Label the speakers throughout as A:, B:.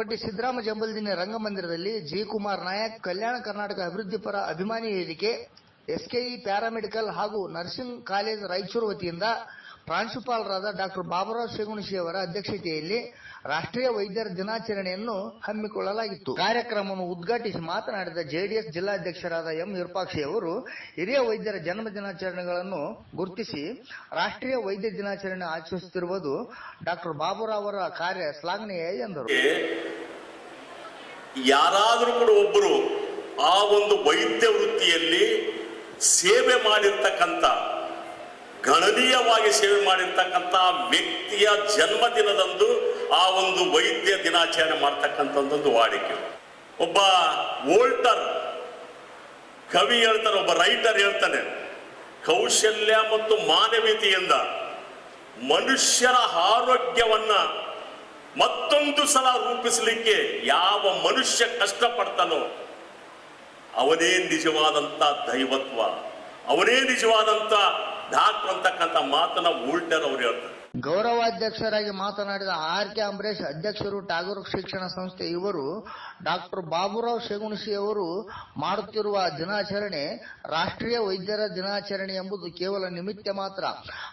A: ಕೋಟೆ ಸಿದ್ದರಾಮ ಜಂಬಲ್ದಿನ ರಂಗಮಂದಿರದಲ್ಲಿ ಜಿ ಕುಮಾರ್ ನಾಯಕ್ ಕಲ್ಯಾಣ ಕರ್ನಾಟಕ ಅಭಿವೃದ್ಧಿ ಪರ ಅಭಿಮಾನಿ ವೇದಿಕೆ ಎಸ್ಕೆಇ ಪ್ಯಾರಾಮೆಡಿಕಲ್ ಹಾಗೂ ನರ್ಸಿಂಗ್ ಕಾಲೇಜ್ ರಾಯಚೂರು ವತಿಯಿಂದ ಪ್ರಾಂಶುಪಾಲರಾದ ಡಾಕ್ಟರ್ ಬಾಬುರಾವ್ ಶೇಗುಣಶಿ ಅವರ ಅಧ್ಯಕ್ಷತೆಯಲ್ಲಿ ರಾಷ್ಟ್ರೀಯ ವೈದ್ಯರ ದಿನಾಚರಣೆಯನ್ನು ಹಮ್ಮಿಕೊಳ್ಳಲಾಗಿತ್ತು. ಕಾರ್ಯಕ್ರಮವನ್ನು ಉದ್ಘಾಟಿಸಿ ಮಾತನಾಡಿದ ಜೆಡಿಎಸ್ ಜಿಲ್ಲಾಧ್ಯಕ್ಷರಾದ ಎಂ ವಿರೂಪಾಕ್ಷಿ ಅವರು, ಹಿರಿಯ ವೈದ್ಯರ ಜನ್ಮ ದಿನಾಚರಣೆಗಳನ್ನು ಗುರುತಿಸಿ ರಾಷ್ಟ್ರೀಯ ವೈದ್ಯ ದಿನಾಚರಣೆ ಆಚರಿಸುತ್ತಿರುವುದು ಡಾಕ್ಟರ್ ಬಾಬುರಾವ್ ಅವರ ಕಾರ್ಯ ಶ್ಲಾಘನೀಯ ಎಂದರು.
B: ಯಾರಾದರೂ ಕೂಡ ಒಬ್ಬರು ಆ ಒಂದು ವೈದ್ಯ ವೃತ್ತಿಯಲ್ಲಿ ಸೇವೆ ಮಾಡಿರ್ತಕ್ಕಂಥ ಗಣನೀಯವಾಗಿ ಸೇವೆ ಮಾಡಿರ್ತಕ್ಕಂಥ ವ್ಯಕ್ತಿಯ ಜನ್ಮದಿನದಂದು ಆ ಒಂದು ವೈದ್ಯ ದಿನಾಚರಣೆ ಮಾಡ್ತಕ್ಕಂಥದ್ದೊಂದು ವಾಡಿಕೆ. ಒಬ್ಬ ವೋಲ್ಟರ್ ಕವಿ ಹೇಳ್ತಾನೆ, ಒಬ್ಬ ರೈಟರ್ ಹೇಳ್ತಾನೆ, ಕೌಶಲ್ಯ ಮತ್ತು ಮಾನವೀಯತೆಯಿಂದ ಮನುಷ್ಯರ ಆರೋಗ್ಯವನ್ನ ಮತ್ತೊಂದು ಸಲ ರೂಪಿಸಲಿಕ್ಕೆ ಯಾವ ಮನುಷ್ಯ ಕಷ್ಟಪಡ್ತಾನೋ, ಅವನೇ ನಿಜವಾದಂತ ದೈವತ್ವ, ಅವನೇ ನಿಜವಾದಂತ ಡಾಕ್ಟರ್ ಅಂತಕ್ಕಂಥ ಮಾತನ್ನ ಉಲ್ಟರ್ ಅವ್ರು ಹೇಳ್ತಾರೆ.
A: ಗೌರವಾಧ್ಯಕ್ಷರಾಗಿ ಮಾತನಾಡಿದ ಆರ್ ಕೆ ಅಂಬರೀಶ್, ಅಧ್ಯಕ್ಷರು ಟಾಗೂರ್ ಶಿಕ್ಷಣ ಸಂಸ್ಥೆ ಇವರು, ಡಾಕ್ಟರ್ ಬಾಬುರಾವ್ ಶೇಗುಣಶಿ ಅವರು ಮಾಡುತ್ತಿರುವ ದಿನಾಚರಣೆ ರಾಷ್ಟ್ರೀಯ ವೈದ್ಯರ ದಿನಾಚರಣೆ ಎಂಬುದು ಕೇವಲ ನಿಮಿತ್ತ ಮಾತ್ರ.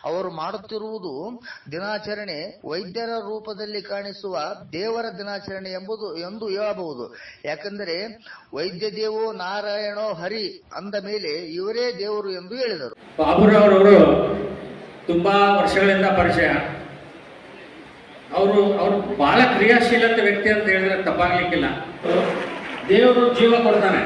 A: ಅವರು ಮಾಡುತ್ತಿರುವುದು ದಿನಾಚರಣೆ ವೈದ್ಯರ ರೂಪದಲ್ಲಿ ಕಾಣಿಸುವ ದೇವರ ದಿನಾಚರಣೆ ಎಂಬುದು ಎಂದು ಹೇಳಬಹುದು. ಯಾಕೆಂದರೆ ವೈದ್ಯ ದೇವೋ ನಾರಾಯಣೋ ಹರಿ ಅಂದ ಮೇಲೆ ಇವರೇ ದೇವರು ಎಂದು ಹೇಳಿದರು.
C: ತುಂಬಾ ವರ್ಷಗಳಿಂದ ಪರಿಚಯ. ಅವರು ಅವರು ಬಹಳ ಕ್ರಿಯಾಶೀಲತೆ ವ್ಯಕ್ತಿ ಅಂತ ಹೇಳಿದ್ರೆ ತಪ್ಪಾಗ್ಲಿಕ್ಕಿಲ್ಲ. ದೇವರು ಜೀವ ಕೊಡ್ತಾನೆ.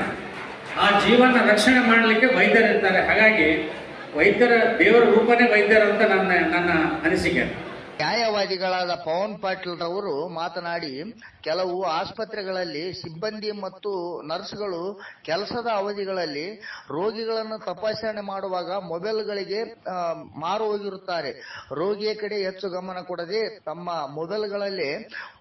C: ಆ ಜೀವನ ರಕ್ಷಣೆ ಮಾಡಲಿಕ್ಕೆ ವೈದ್ಯರಿರ್ತಾರೆ. ಹಾಗಾಗಿ ವೈದ್ಯರ ದೇವರ ರೂಪನೇ ವೈದ್ಯರಂತ ನನ್ನ ನನ್ನ ಅನಿಸಿಕೆ.
A: ನ್ಯಾಯವಾದಿಗಳಾದ ಪವನ್ ಪಾಟೀಲ್ ರವರು ಮಾತನಾಡಿ, ಕೆಲವು ಆಸ್ಪತ್ರೆಗಳಲ್ಲಿ ಸಿಬ್ಬಂದಿ ಮತ್ತು ನರ್ಸ್ಗಳು ಕೆಲಸದ ಅವಧಿಗಳಲ್ಲಿ ರೋಗಿಗಳನ್ನು ತಪಾಸಣೆ ಮಾಡುವಾಗ ಮೊಬೈಲ್ಗಳಿಗೆ ಮಾರು ಹೋಗಿರುತ್ತಾರೆ ರೋಗಿಯ ಕಡೆ ಹೆಚ್ಚು ಗಮನ ಕೊಡದೆ ತಮ್ಮ ಮೊಬೈಲ್ಗಳಲ್ಲಿ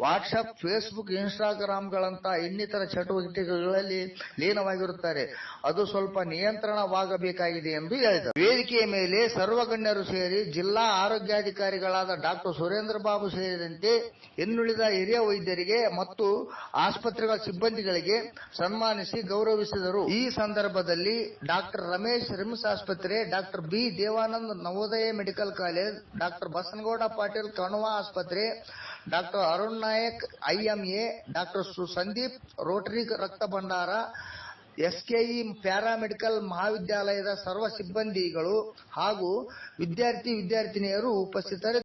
A: ವಾಟ್ಸಪ್ ಫೇಸ್ಬುಕ್ ಇನ್ಸ್ಟಾಗ್ರಾಮ್ಗಳಂತ ಇನ್ನಿತರ ಚಟುವಟಿಕೆಗಳಲ್ಲಿ ಲೀನವಾಗಿರುತ್ತಾರೆ. ಅದು ಸ್ವಲ್ಪ ನಿಯಂತ್ರಣವಾಗಬೇಕಾಗಿದೆ ಎಂದು ಹೇಳಿದರು. ವೇದಿಕೆಯ ಮೇಲೆ ಸರ್ವಗಣ್ಯರು ಸೇರಿ ಜಿಲ್ಲಾ ಆರೋಗ್ಯಾಧಿಕಾರಿಗಳಾದ ಡಾಕ್ಟರ್ ಸುರೇಂದ್ರ ಬಾಬು ಸೇರಿದಂತೆ ಇನ್ನುಳಿದ ಹಿರಿಯ ವೈದ್ಯರಿಗೆ ಮತ್ತು ಆಸ್ಪತ್ರೆಗಳ ಸಿಬ್ಬಂದಿಗಳಿಗೆ ಸನ್ಮಾನಿಸಿ ಗೌರವಿಸಿದರು. ಈ ಸಂದರ್ಭದಲ್ಲಿ ಡಾಕ್ಟರ್ ರಮೇಶ್ ರಿಮ್ಸ್ ಆಸ್ಪತ್ರೆ, doctor B Devanand Navodaya medical college, doctor Basanagouda Patil ಕಣುವ ಆಸ್ಪತ್ರೆ, doctor Arun Nayak IMA, doctor Susandeep rotary ರಕ್ತ ಭಂಡಾರ, ಎಸ್ಕೆಇ ಪ್ಯಾರಾಮೆಡಿಕಲ್ ಮಹಾವಿದ್ಯಾಲಯದ ಸರ್ವ ಸಿಬ್ಬಂದಿಗಳು ಹಾಗೂ ವಿದ್ಯಾರ್ಥಿ ವಿದ್ಯಾರ್ಥಿನಿಯರು ಉಪಸ್ಥಿತರಿದ್ದರು.